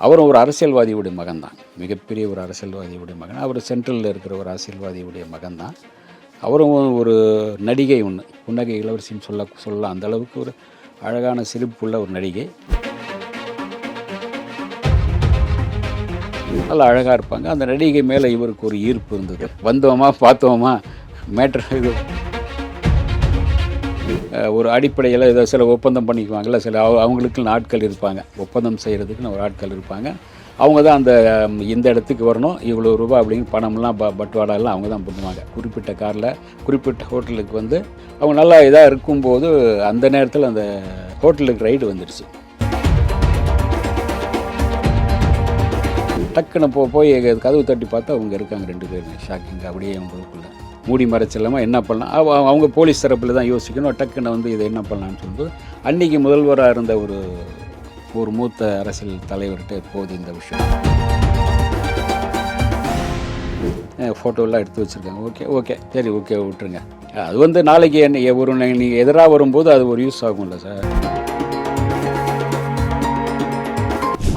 அவரும் ஒரு அரசியல்வாதியுடைய மகன் தான் மிகப்பெரிய ஒரு அரசியல்வாதியுடைய மகன். அவர் சென்ட்ரலில் இருக்கிற ஒரு அரசியல்வாதியுடைய மகன் தான் அவரும் ஒரு நடிகை ஒன்று புன்னகை இளவரசின்னு சொல்ல சொல்லலாம். அந்த அளவுக்கு ஒரு அழகான சிரிப்புள்ள ஒரு நடிகை. நல்லா அழகாக இருப்பாங்க. அந்த நடிகை மேலே இவருக்கு ஒரு ஈர்ப்பு இருந்தது. வந்தோமா பார்த்தோமா? மேட்ரு இது. ஒரு அடிப்படையில் ஏதோ சில ஒப்பந்தம் பண்ணிக்குவாங்கல்ல சில அவ- அவங்களுக்குன்னு ஆட்கள் இருப்பாங்க. ஒப்பந்தம் செய்கிறதுக்குன்னு ஒரு ஆட்கள் இருப்பாங்க. அவங்க தான் அந்த இந்த இடத்துக்கு வரணும். இவ்வளோ ரூபா அப்படின்னு பணம்லாம் ப பட்டுவாடாலாம் அவங்க தான் பண்ணுவாங்க. குறிப்பிட்ட காரில் குறிப்பிட்ட ஹோட்டலுக்கு வந்து அவங்க நல்லா இதாக இருக்கும்போது அந்த நேரத்தில் அந்த ஹோட்டலுக்கு ரைடு வந்துடுச்சு டக்குன்னு போ போய் கதவு தட்டி பார்த்தா அவங்க இருக்காங்க ரெண்டு பேருமே. ஷாக்கிங் அப்படியே அவங்களுக்குள்ள மூடி மறைச்சில்லாமல் என்ன பண்ணலாம்? அவ- அவங்க போலீஸ் தரப்பில் தான் யோசிக்கணும். டக்குன்னு வந்து இதை என்ன பண்ணலாம்னு சொல்லும்போது அன்றைக்கி முதல்வராக இருந்த ஒரு ஒரு மூத்த அரசியல் தலைவர்கிட்ட போகுது இந்த விஷயம். ஃபோட்டோலாம் எடுத்து வச்சுருக்காங்க. Okay okay. சரி ஓகே விட்டுருங்க. அது வந்து நாளைக்கு என்ன ஒரு நீங்கள் எதிராக வரும்போது அது ஒரு யூஸ் ஆகும்ல சார்.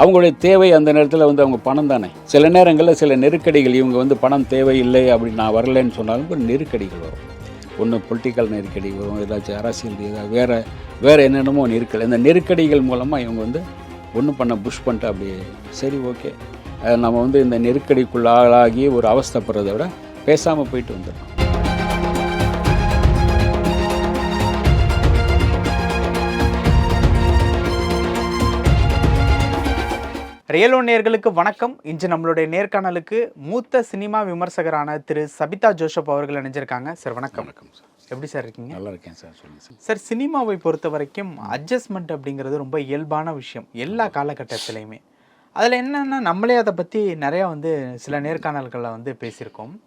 அவங்களுடைய தேவை அந்த நேரத்தில் வந்து அவங்க பணம் தானே? சில நேரங்களில் சில நெருக்கடிகள் இவங்க வந்து பணம் தேவையில்லை அப்படின்னு நான் வரலைன்னு சொன்னாலும் ஒரு நெருக்கடிகள் வரும். ஒன்று பொலிட்டிக்கல் நெருக்கடி வரும் ஏதாச்சும் அரசியல் ஏதாவது வேறு வேறு என்னென்னமோ நெருக்கடி இந்த நெருக்கடிகள் மூலமாக இவங்க வந்து ஒன்று பண்ண புஷ் பண்ணிட்டு அப்படியே சரி ஓகே. நம்ம வந்து இந்த நெருக்கடிக்குள்ளாகி ஒரு அவஸ்தப்படுறதை விட பேசாமல் போயிட்டு வந்துடுறோம் ரியலோ நேர்களுக்கு வணக்கம். இன்று நம்மளுடைய நேர்காணலுக்கு மூத்த சினிமா விமர்சகரான திரு சபிதா ஜோசப் அவர்கள் இணைஞ்சிருக்காங்க. சார் வணக்கம். வணக்கம் சார். எப்படி சார் இருக்கீங்க? நல்லா இருக்கேன் சார். சொல்லுங்கள் சார். சார் சினிமாவை பொறுத்த வரைக்கும் அட்ஜஸ்ட்மெண்ட் அப்படிங்கிறது ரொம்ப இயல்பான விஷயம். எல்லா காலகட்டத்திலையுமே. அதில் என்னென்னா நம்மளே அதை பற்றி நிறையா வந்து சில நேர்காணல்களில் வந்து பேசியிருக்கோம்.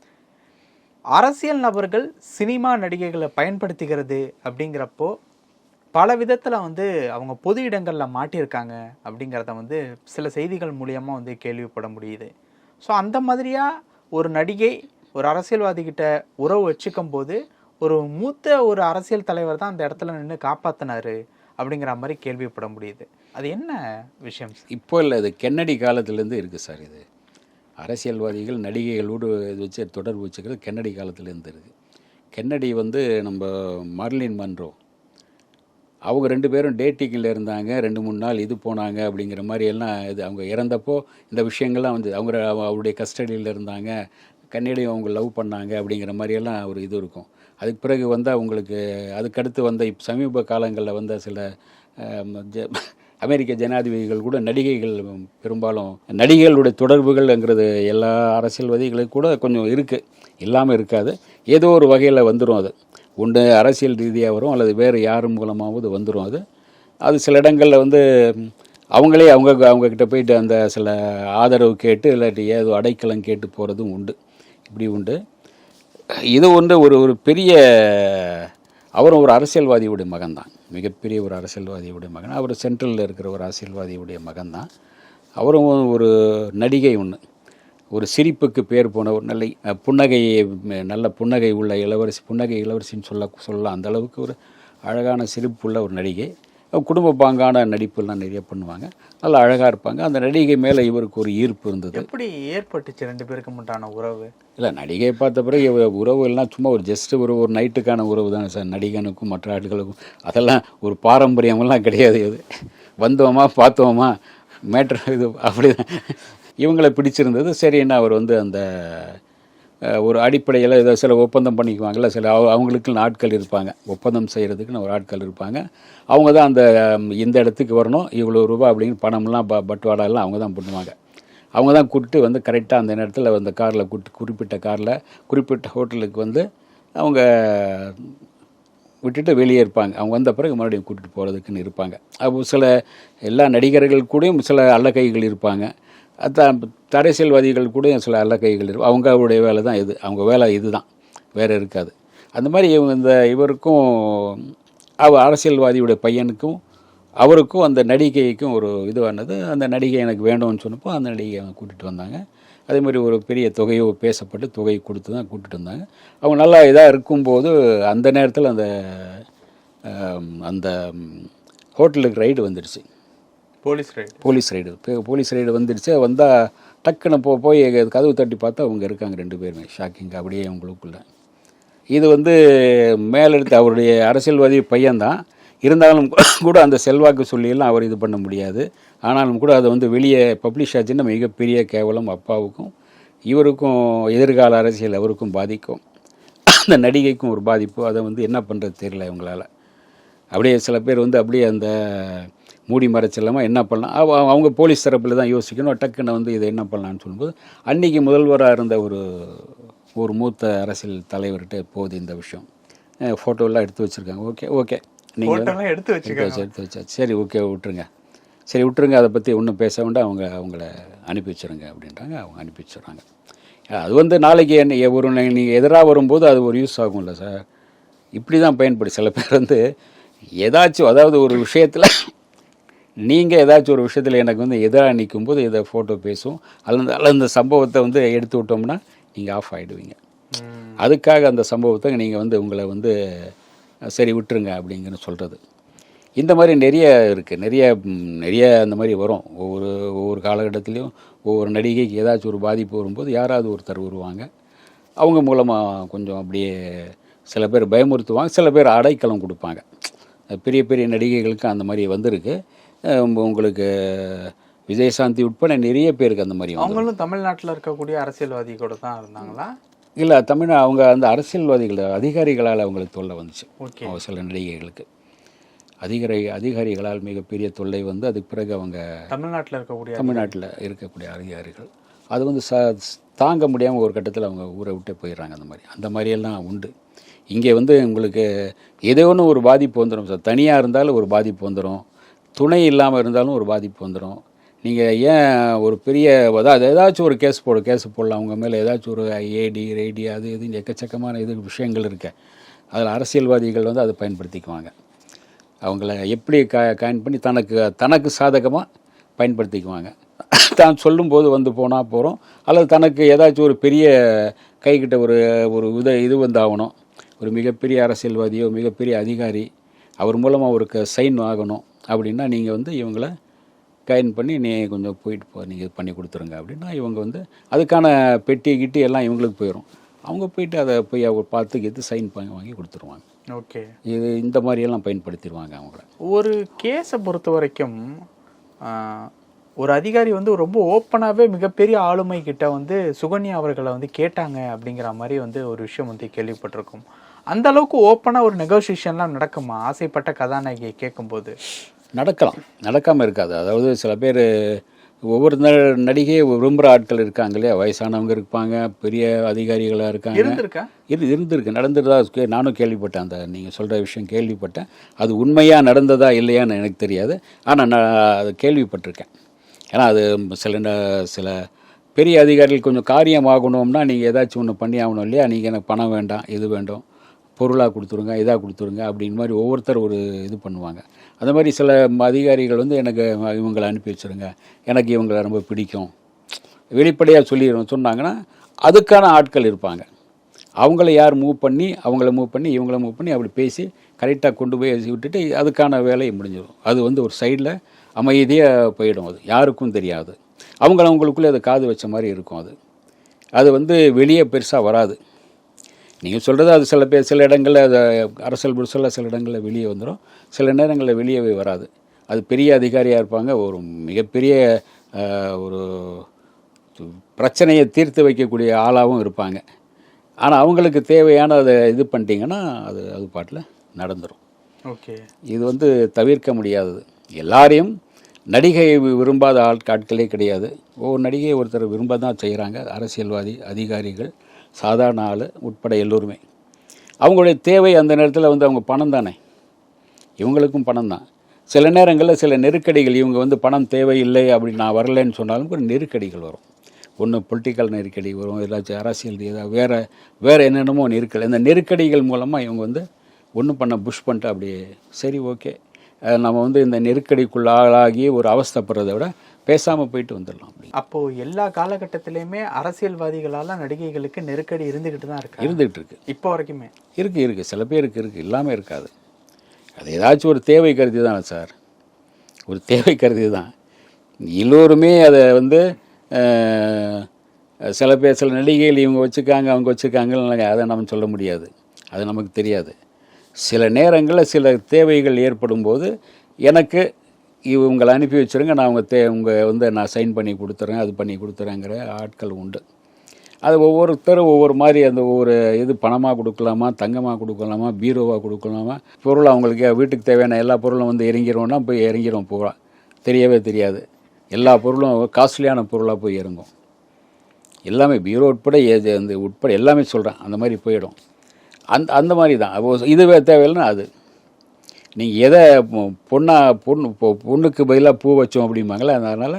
அரசியல் நபர்கள் சினிமா நடிகைகளை பயன்படுத்திக்கிறது அப்படிங்கிறப்போ பல விதத்தில் வந்து அவங்க பொது இடங்களில் மாட்டியிருக்காங்க அப்படிங்கிறத வந்து சில செய்திகள் மூலியமாக வந்து கேள்விப்பட முடியுது. ஸோ அந்த மாதிரியாக ஒரு நடிகை ஒரு அரசியல்வாதிகிட்ட உறவு வச்சுக்கும் போது ஒரு மூத்த ஒரு அரசியல் தலைவர் தான் அந்த இடத்துல நின்று காப்பாத்தினாரு அப்படிங்கிற மாதிரி கேள்விப்பட முடியுது. அது என்ன விஷயம் இப்போ இல்லை இது கென்னடி காலத்துலேருந்து இருக்குது சார் இது. அரசியல்வாதிகள் நடிகைகளோடு இது வச்சு தொடர்பு வச்சுக்கிறது கென்னடி காலத்துலேருந்து இருக்குது கென்னடி வந்து நம்ம மார்லின் மன்றோ அவங்க ரெண்டு பேரும் டேட்டிங்கில் இருந்தாங்க. ரெண்டு மூணு நாள் இது போனாங்க அப்படிங்கிற மாதிரி எல்லாம் இது அவங்க இறந்தப்போ இந்த விஷயங்கள்லாம் வந்து அவங்க அவ- அவருடைய கஸ்டடியில் இருந்தாங்க. கன்னடையும் அவங்க லவ் பண்ணாங்க அப்படிங்கிற மாதிரியெல்லாம் ஒரு இது இருக்கும். அதுக்கு பிறகு வந்து அவங்களுக்கு அதுக்கடுத்து வந்த இப் சமீப காலங்களில் வந்த சில ஜ- அமெரிக்க ஜனாதிபதிகள் கூட நடிகைகள் பெரும்பாலும் நடிகைகளுடைய தொடர்புகள்ங்கிறது எல்லா அரசியல்வாதிகளுக்கு கூட கொஞ்சம் இருக்குது இல்லாமல் இருக்காது. ஏதோ ஒரு வகையில் வந்துடும் அது. ஒன்று அரசியல் ரீதியாக வரும் அல்லது வேறு யார் மூலமாவது வந்துடும் அது. அது சில இடங்களில் வந்து அவங்களே அவங்க அவங்கக்கிட்ட போயிட்டு அந்த சில ஆதரவு கேட்டு இல்லாட்டி ஏதோ அடைக்கலம் கேட்டு போகிறதும் உண்டு. இப்படி உண்டு. இது வந்து ஒரு ஒரு பெரிய அவரும் ஒரு அரசியல்வாதியுடைய மகன் தான் மிகப்பெரிய ஒரு அரசியல்வாதியுடைய மகன். அவர் சென்ட்ரலில் இருக்கிற ஒரு அரசியல்வாதியுடைய மகன் தான் அவரும் ஒரு நடிகை ஒன்று ஒரு சிரிப்புக்கு பேர் போன ஒரு நல்ல அஹ், புன்னகை ம், நல்ல புன்னகை உள்ள இளவரசி புன்னகை இளவரசின்னு சொல்ல சொல்லலாம் அந்த அளவுக்கு ஒரு அழகான சிரிப்புள்ள ஒரு நடிகை. குடும்ப பாங்கான நடிப்புலாம் நிறைய பண்ணுவாங்க. நல்லா அழகாக இருப்பாங்க. அந்த நடிகை மேலே இவருக்கு ஒரு ஈர்ப்பு இருந்தது. எப்படி ஏற்பட்டுச்சு ரெண்டு பேருக்கு உண்டான உறவு? இல்லை நடிகையை பார்த்த பிறகு உறவு எல்லாம் சும்மா ஒரு ஜஸ்ட் ஒரு ஒரு நைட்டுக்கான உறவு தானே சார். நடிகனுக்கும் மற்ற ஆட்களுக்கும். அதெல்லாம் ஒரு பாரம்பரியமெல்லாம் கிடையாது இது. வந்தோமா பார்த்தோமா மேட்ரு இது அப்படிதான். இவங்களை பிடிச்சிருந்தது. சரின்னு அவர் வந்து அந்த ஒரு அடிப்படையில் ஏதோ சில ஒப்பந்தம் பண்ணிக்குவாங்கல்ல சில அவ- அவங்களுக்குன்னு ஆட்கள் இருப்பாங்க. ஒப்பந்தம் செய்கிறதுக்குன்னு ஒரு ஆட்கள் இருப்பாங்க. அவங்க தான் அந்த இந்த இடத்துக்கு வரணும் இவ்வளோ ரூபா அப்படின்னு பணம்லாம் ப பட்டுவாடாலாம் அவங்க தான் பண்ணுவாங்க. அவங்க தான் கூப்பிட்டு வந்து கரெக்டாக அந்த நேரத்தில் அந்த காரில் கூப்பிட்டு குறிப்பிட்ட காரில் குறிப்பிட்ட ஹோட்டலுக்கு வந்து அவங்க விட்டுட்டு வெளியே இருப்பாங்க. அவங்க வந்த பிறகு மறுபடியும் கூட்டிகிட்டு போகிறதுக்குன்னு இருப்பாங்க. அப்போ சில எல்லா நடிகர்கள் கூடயும் சில அல்லக்கைகள் இருப்பாங்க. அதான் கூட கூடயும் சில கைகள் இருக்கும் அவங்களுடைய வேலை தான் இது. அவங்க வேலை இதுதான். வேறு இருக்காது. அந்த மாதிரி இவங்க இந்த இவருக்கும் அவ அரசியல்வாதியுடைய பையனுக்கும் அவருக்கும் அந்த நடிகைக்கும் ஒரு இதுவானது. அந்த நடிகை எனக்கு வேண்டும்னு சொன்னப்போ அந்த நடிகையை அவங்க கூட்டிகிட்டு வந்தாங்க. அதே மாதிரி ஒரு பெரிய தொகையோ பேசப்பட்டு தொகை கொடுத்து தான் கூட்டிகிட்டு வந்தாங்க. அவங்க நல்லா இதாக இருக்கும்போது அந்த நேரத்தில் அந்த அந்த ஹோட்டலுக்கு ரைடு வந்துடுச்சு போலீஸ் ரைடு போலீஸ் ரைடு இப்போ போலீஸ் ரைடு வந்துடுச்சு வந்தால் டக்குன்னு போ போய் கதவு தட்டி பார்த்தா அவங்க இருக்காங்க ரெண்டு பேருமே. ஷாக்கிங் அப்படியே அவங்களுக்குள்ள இது வந்து மேலெடுத்து அவருடைய அரசியல்வாதி பையன்தான். இருந்தாலும் கூட அந்த செல்வாக்கு சொல்லியெல்லாம் அவர் இது பண்ண முடியாது. ஆனாலும் கூட அதை வந்து வெளியே பப்ளிஷ் ஆச்சுன்னா மிகப்பெரிய கேவலம் அப்பாவுக்கும் இவருக்கும் எதிர்கால அரசியல் அவருக்கும் பாதிக்கும். அந்த நடிகைக்கும் ஒரு பாதிப்பு. அதை வந்து என்ன பண்ணுறது தெரியல இவங்களால். அப்படியே சில பேர் வந்து அப்படியே அந்த மூடி மறைச்சில்லாமல் என்ன பண்ணலாம்? அவ- அவங்க போலீஸ் தரப்பில் தான் யோசிக்கணும். டக்குன்னு வந்து இதை என்ன பண்ணலாம்னு சொல்லும்போது அன்றைக்கி முதல்வராக இருந்த ஒரு ஒரு மூத்த அரசியல் தலைவர்கிட்ட போகுது இந்த விஷயம். ஃபோட்டோலாம் எடுத்து வச்சுருக்காங்க. Okay okay. நீங்கள் எடுத்து வச்சுக்க எடுத்து வச்சு. சரி ஓகே விட்டுருங்க. சரி விட்டுருங்க. அதை பற்றி ஒன்றும் பேச வேண்டாம். அவங்க அவங்கள அனுப்பி வச்சுருங்க அப்படின்றாங்க. அவங்க அனுப்பி வச்சுடுறாங்க. அது வந்து நாளைக்கு என்ன ஒரு நீங்கள் எதிராக வரும்போது அது ஒரு யூஸ் ஆகும்ல சார். இப்படி தான் பயன்படும் சில பேர் வந்து ஏதாச்சும் அதாவது ஒரு விஷயத்தில் நீங்கள் ஏதாச்சும் ஒரு விஷயத்தில் எனக்கு வந்து எதிராக நிற்கும்போது இதை ஃபோட்டோ பேசும். அல்லது அல்லது இந்த சம்பவத்தை வந்து எடுத்து விட்டோம்னா நீங்கள் ஆஃப் ஆகிடுவீங்க. அதுக்காக அந்த சம்பவத்தை நீங்கள் வந்து உங்களை வந்து சரி விட்டுருங்க அப்படிங்கிற சொல்கிறது இந்த மாதிரி நிறைய இருக்குது நிறைய நிறைய அந்த மாதிரி வரும். ஒவ்வொரு ஒவ்வொரு காலகட்டத்திலையும் ஒவ்வொரு நடிகைக்கு ஏதாச்சும் ஒரு பாதிப்பு வரும்போது யாராவது ஒருத்தர் வருவாங்க. அவங்க மூலமாக கொஞ்சம் அப்படியே சில பேர் பயமுறுத்துவாங்க. சில பேர் அடைக்கலம் கொடுப்பாங்க. பெரிய பெரிய நடிகைகளுக்கு அந்த மாதிரி வந்திருக்கு. உங்களுக்கு விஜயசாந்தி உட்பட நிறைய பேருக்கு அந்த மாதிரி அவங்களும் தமிழ்நாட்டுல இருக்கக்கூடிய அரசியல்வாதி கூட தான் இருந்தாங்களா? இல்லை தமிழ் அவங்க அந்த அரசியல்வாதிகள் அதிகாரிகளால் அவங்களுக்கு தொல்லை வந்துச்சு. ஓகே. அவங்க சில நடிகைகளுக்கு. அதிகாரி அதிகாரிகளால் மிகப்பெரிய தொல்லை வந்து அதுக்கு பிறகு அவங்க தமிழ்நாட்டுல இருக்கக்கூடிய தமிழ்நாட்டில் இருக்கக்கூடிய அதிகாரிகள். அது வந்து ச தாங்க முடியாமல் ஒரு கட்டத்தில் அவங்க ஊரை விட்டே போயிடுறாங்க அந்த மாதிரி. அந்த மாதிரியெல்லாம் உண்டு. இங்கே வந்து உங்களுக்கு ஏதோ ஒன்று ஒரு பாதிப்பு வந்துடும் சார் தனியாக இருந்தாலும் ஒரு பாதிப்பு வந்துடும் துணை இல்லாமல் இருந்தாலும் ஒரு பாதிப்பு வந்துடும் நீங்கள் ஏன் ஒரு பெரிய அதாவது ஏதாச்சும் ஒரு கேஸ் போட கேஸ் போடலாம். அவங்க மேலே ஏதாச்சும் ஒரு ஏடி ரேடி அது இது எக்கச்சக்கமான இது விஷயங்கள் இருக்கு. அதில் அரசியல்வாதிகள் வந்து அதை பயன்படுத்திக்குவாங்க. அவங்கள எப்படி க காயின் பண்ணி தனக்கு தனக்கு சாதகமாக பயன்படுத்திக்குவாங்க. தான் சொல்லும்போது வந்து போனால் போகிறோம் அல்லது தனக்கு ஏதாச்சும் ஒரு பெரிய கைக்கிட்ட ஒரு ஒரு உத இது வந்தாகணும். ஒரு மிகப்பெரிய அரசியல்வாதியோ மிகப்பெரிய அதிகாரி அவர் மூலமாக ஒரு சைன் ஆகணும் அப்படின்னா நீங்கள் வந்து இவங்கள கைன் பண்ணி நீ கொஞ்சம் போயிட்டு போ நீங்கள் பண்ணி கொடுத்துருங்க அப்படின்னா இவங்க வந்து அதுக்கான பெட்டி கிட்டி எல்லாம் இவங்களுக்கு போயிடும் அவங்க போயிட்டு அதை போய் அவர் பார்த்து கெத்து சைன் பண்ணி வாங்கி கொடுத்துருவாங்க. ஓகே. இது இந்த மாதிரியெல்லாம் பயன்படுத்திடுவாங்க அவங்கள. ஒரு கேஸை பொறுத்த வரைக்கும் ஒரு அதிகாரி வந்து ரொம்ப ஓப்பனாகவே மிகப்பெரிய ஆளுமை கிட்ட வந்து சுகன்யா அவர்களை வந்து கேட்டாங்க அப்படிங்கிற மாதிரி வந்து ஒரு விஷயம் வந்து கேள்விப்பட்டிருக்கும். அந்த அளவுக்கு ஓப்பனாக ஒரு நெகோசியேஷன்லாம் நடக்குமா? ஆசைப்பட்ட கதாநாயகியை கேட்கும்போது. நடக்கலாம். நடக்காமல் இருக்காது. அதாவது சில பேர் ஒவ்வொரு ந- நடிகையை விரும்புகிற ஆட்கள் இருக்காங்க இல்லையா? வயசானவங்க இருப்பாங்க பெரிய அதிகாரிகளாக இருக்காங்க. இரு இருந்திருக்கு. நடந்துருதா நானும் கேள்விப்பட்டேன் அந்த நீங்கள் சொல்கிற விஷயம் கேள்விப்பட்டேன். அது உண்மையாக நடந்ததா இல்லையான்னு எனக்கு தெரியாது. ஆனால் நான் அது கேள்விப்பட்டிருக்கேன். ஏன்னா அது சில சில பெரிய அதிகாரிகள் கொஞ்சம் காரியம் ஆகணும்னா நீங்கள் ஏதாச்சும் ஒன்று பண்ணி ஆகணும் இல்லையா? நீங்கள் எனக்கு பணம் வேண்டாம் இது வேண்டும். பொருளாக கொடுத்துருங்க இதாக கொடுத்துருங்க அப்படின்னு மாதிரி ஒவ்வொருத்தர் ஒரு இது பண்ணுவாங்க. அந்த மாதிரி சில அதிகாரிகள் வந்து எனக்கு இவங்களை அனுப்பி வச்சுருங்க எனக்கு இவங்களை ரொம்ப பிடிக்கும். வெளிப்படையாக சொல்லி சொன்னாங்கன்னா அதுக்கான ஆட்கள் இருப்பாங்க. அவங்கள யார் மூவ் பண்ணி அவங்கள மூவ் பண்ணி இவங்கள மூவ் பண்ணி அப்படி பேசி கரெக்டாக கொண்டு போய் விட்டுட்டு அதுக்கான வேலையை முடிஞ்சிடும். அது வந்து ஒரு சைடில் அமைதியாக போயிடும் அது. யாருக்கும் தெரியாது. அவங்கள அவங்களுக்குள்ளே அதை காது வச்ச மாதிரி இருக்கும் அது. அது வந்து வெளியே பெருசாக வராது. நீங்கள் சொல்கிறது அது சில பேர் சில இடங்களில் அது அரசியல் புருஷலில் சில இடங்களில் வெளியே வந்துடும் சில நேரங்களில் வெளியவே வராது. அது பெரிய அதிகாரியாக இருப்பாங்க. ஒரு மிகப்பெரிய ஒரு பிரச்சனையை தீர்த்து வைக்கக்கூடிய ஆளாகவும் இருப்பாங்க. ஆனால் அவங்களுக்கு தேவையான அதை இது பண்ணிட்டீங்கன்னா அது அது பாட்டில் நடந்துடும் ஓகே. இது வந்து தவிர்க்க முடியாதது. எல்லாரையும் நடிகை விரும்பாத ஆட்களே கிடையாது. ஒவ்வொரு நடிகையை ஒருத்தர் விரும்ப தான் செய்கிறாங்க அரசியல்வாதி அதிகாரிகள் சாதாரண ஆள் உட்பட எல்லோருமே. அவங்களுடைய தேவை அந்த நேரத்தில் வந்து அவங்க பணம் தானே? இவங்களுக்கும் பணம் தான். சில நேரங்களில் சில நெருக்கடிகள் இவங்க வந்து பணம் தேவையில்லை அப்படி நான் வரலைன்னு சொன்னாலும் கூட நெருக்கடிகள் வரும். ஒன்று பொலிட்டிக்கல் நெருக்கடி வரும் ஏதாச்சும் அரசியல் ஏதாவது வேறு வேறு என்னென்னமோ நெருக்கடி. இந்த நெருக்கடிகள் மூலமாக இவங்க வந்து ஒன்றும் பண்ண புஷ் பண்ணிட்டு அப்படியே சரி ஓகே. நம்ம வந்து இந்த நெருக்கடிக்குள்ளாகி ஒரு அவஸ்தப்படுறதை விட பேசாமல் போயிட்டு வந்துடலாம் அப்படி அப்போ எல்லா காலகட்டத்திலையுமே அரசியல்வாதிகளால நடிகைகளுக்கு நெருக்கடி இருந்துகிட்டு தான் இருக்கு? இருந்துகிட்டு இருக்கு. இப்போ வரைக்குமே? இருக்குது இருக்குது சில பேருக்கு இருக்குது இல்லாமல் இருக்காது. அது ஏதாச்சும் ஒரு தேவை கருதி தானே சார். ஒரு தேவை கருதி தான். எல்லோருமே அதை வந்து சில பேர் சில நடிகைகள் இவங்க வச்சுருக்காங்க அவங்க வச்சுருக்காங்க அதை நம்ம சொல்ல முடியாது. அது நமக்கு தெரியாது. சில நேரங்களில் சில தேவைகள் ஏற்படும் போது எனக்கு இவங்களை அனுப்பி வச்சுருங்க. நான் உங்கள் தே உங்கள் வந்து நான் சைன் பண்ணி கொடுத்துறேன் அது பண்ணி கொடுத்துறேங்கிற ஆட்கள் உண்டு. அது ஒவ்வொருத்தரும் ஒவ்வொரு மாதிரி அந்த ஒவ்வொரு இது பணமாக கொடுக்கலாமா தங்கமாக கொடுக்கலாமா பீரோவாக கொடுக்கலாமா பொருள் அவங்களுக்கு வீட்டுக்கு தேவையான எல்லா பொருளும் வந்து இறங்கிடுவோம்னா போய் இறங்கிடும் போகலாம் தெரியவே தெரியாது. எல்லா பொருளும் காஸ்ட்லியான பொருளாக போய் இறங்கும். எல்லாமே பீரோ உட்பட ஏது அந்த உட்பட எல்லாமே சொல்கிறேன் அந்த மாதிரி போயிடும். அந்த அந்த மாதிரி தான். இதுவே தேவையில்லைன்னா அது. நீங்கள் எதை பொ- பொண்ணா பொண்ணு பொ- பொண்ணுக்கு பதிலாக பூ வச்சோம் அப்படிம்பாங்களே அதனால்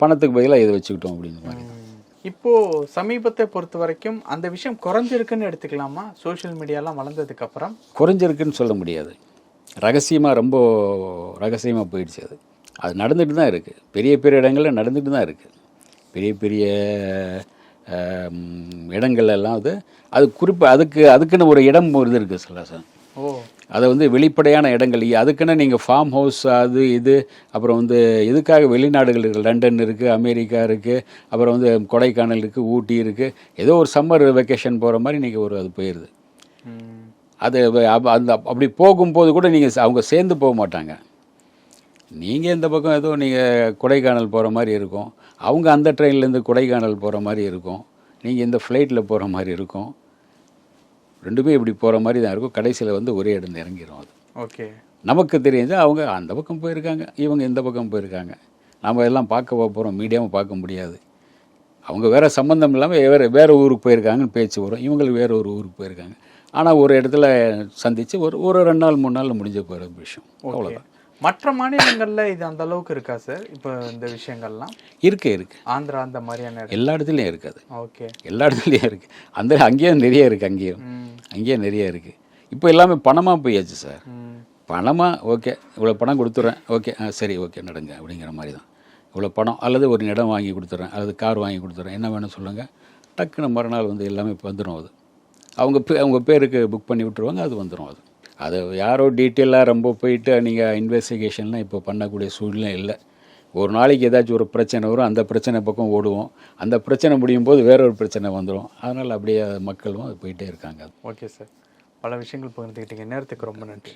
பணத்துக்கு பதிலாக இதை வச்சுக்கிட்டோம் அப்படின்ற மாதிரி. தான் இப்போ சமீபத்தை பொறுத்த வரைக்கும் அந்த விஷயம் குறைஞ்சிருக்குன்னு எடுத்துக்கலாமா? சோஷியல் மீடியாலாம் வளர்ந்ததுக்கு அப்புறம்? குறைஞ்சிருக்குன்னு சொல்ல முடியாது. ரகசியமாக ரொம்ப ரகசியமாக போயிடுச்சு அது. அது நடந்துட்டு தான் இருக்குது பெரிய பெரிய இடங்களில் நடந்துட்டு தான் இருக்குது பெரிய பெரிய ஆம், இடங்கள்ல எல்லாம் அது அது குறிப்பு அதுக்கு அதுக்குன்னு ஒரு இடம் ஒரு இது இருக்குது சில சார். ஓ. அதை வந்து வெளிப்படையான இடங்கள். அதுக்குன்னு நீங்கள் ஃபார்ம் ஹவுஸ் அது இது அப்புறம் வந்து இதுக்காக வெளிநாடுகள் இருக்குது லண்டன் இருக்குது அமெரிக்கா இருக்குது அப்புறம் வந்து கொடைக்கானல் இருக்குது ஊட்டி இருக்குது ஏதோ ஒரு சம்மர் வெக்கேஷன் போகிற மாதிரி நீங்கள் ஒரு அது போயிடுது அது அந்த அப்படி போகும்போது கூட நீங்கள் அவங்க சேர்ந்து போக மாட்டாங்க. நீங்கள் இந்த பக்கம் ஏதோ நீங்கள் கொடைக்கானல் போகிற மாதிரி இருக்கும். அவங்க அந்த ட்ரெயின்லேருந்து கொடைக்கானல் போகிற மாதிரி இருக்கும். நீங்கள் இந்த ஃப்ளைட்டில் போகிற மாதிரி இருக்கும். ரெண்டுமே இப்படி போகிற மாதிரி தான் இருக்கும். கடைசியில் வந்து ஒரே இடம் இறங்கிடும் அது. ஓகே. நமக்கு தெரியுது அவங்க அந்த பக்கம் போயிருக்காங்க. இவங்க இந்த பக்கம் போயிருக்காங்க. நம்ம எல்லாம் பார்க்க போகிறோம் மீடியாவும் பார்க்க முடியாது. அவங்க வேறு சம்மந்தம் இல்லாமல் வேறு வேறு ஊருக்கு போயிருக்காங்கன்னு பேச்சு வரும். இவங்களுக்கு வேறு ஒரு ஊருக்கு போயிருக்காங்க. ஆனால் ஒரு இடத்துல சந்தித்து ஒரு ஒரு ரெண்டு நாள் மூணு நாள் முடிஞ்ச போகிற விஷயம். அவ்வளோதான் மற்ற மாநிலங்கள்ல இது அந்த அளவுக்கு இருக்கா சார் இப்போ இந்த விஷயங்கள்லாம்? இருக்கு இருக்கு. ஆந்திரா அந்த மாதிரியான எல்லா இடத்துலையும் இருக்குது ஓகே. எல்லா இடத்துலையும் இருக்குது அந்த அங்கேயும் நிறைய இருக்குது அங்கேயும். ம். அங்கேயும் நிறைய இருக்குது இப்போ எல்லாமே பணமாக போயாச்சு சார் பணமாக ஓகே. இவ்வளோ பணம் கொடுத்துட்றேன் ஓகே. ஆ சரி ஓகே நடங்க அப்படிங்கிற மாதிரி தான் இவ்வளோ பணம் அல்லது ஒரு இடம் வாங்கி கொடுத்துட்றேன் அல்லது கார் வாங்கி கொடுத்துட்றேன் என்ன வேணும் சொல்லுங்கள் டக்குன்னு மறுநாள் வந்து எல்லாமே வந்துடும் அது. அவங்க பே அவங்க பேருக்கு புக் பண்ணி விட்டுருவாங்க அது வந்துடும் அது. அது யாரோ டீட்டெயிலாக ரொம்ப போயிட்டு நீங்கள் இன்வெஸ்டிகேஷன்லாம் இப்போ பண்ணக்கூடிய சூழ்நிலை இல்லை. ஒரு நாளைக்கு ஏதாச்சும் ஒரு பிரச்சனை வரும் அந்த பிரச்சனை பக்கம் ஓடுவோம். அந்த பிரச்சனை முடியும் போது வேற ஒரு பிரச்சனை வந்துடும் அதனால் அப்படியே மக்களும் அது போயிட்டே இருக்காங்க. Okay sir. பல விஷயங்கள் பகிர்ந்துக்கிட்டீங்க நேரத்துக்கு ரொம்ப நன்றி.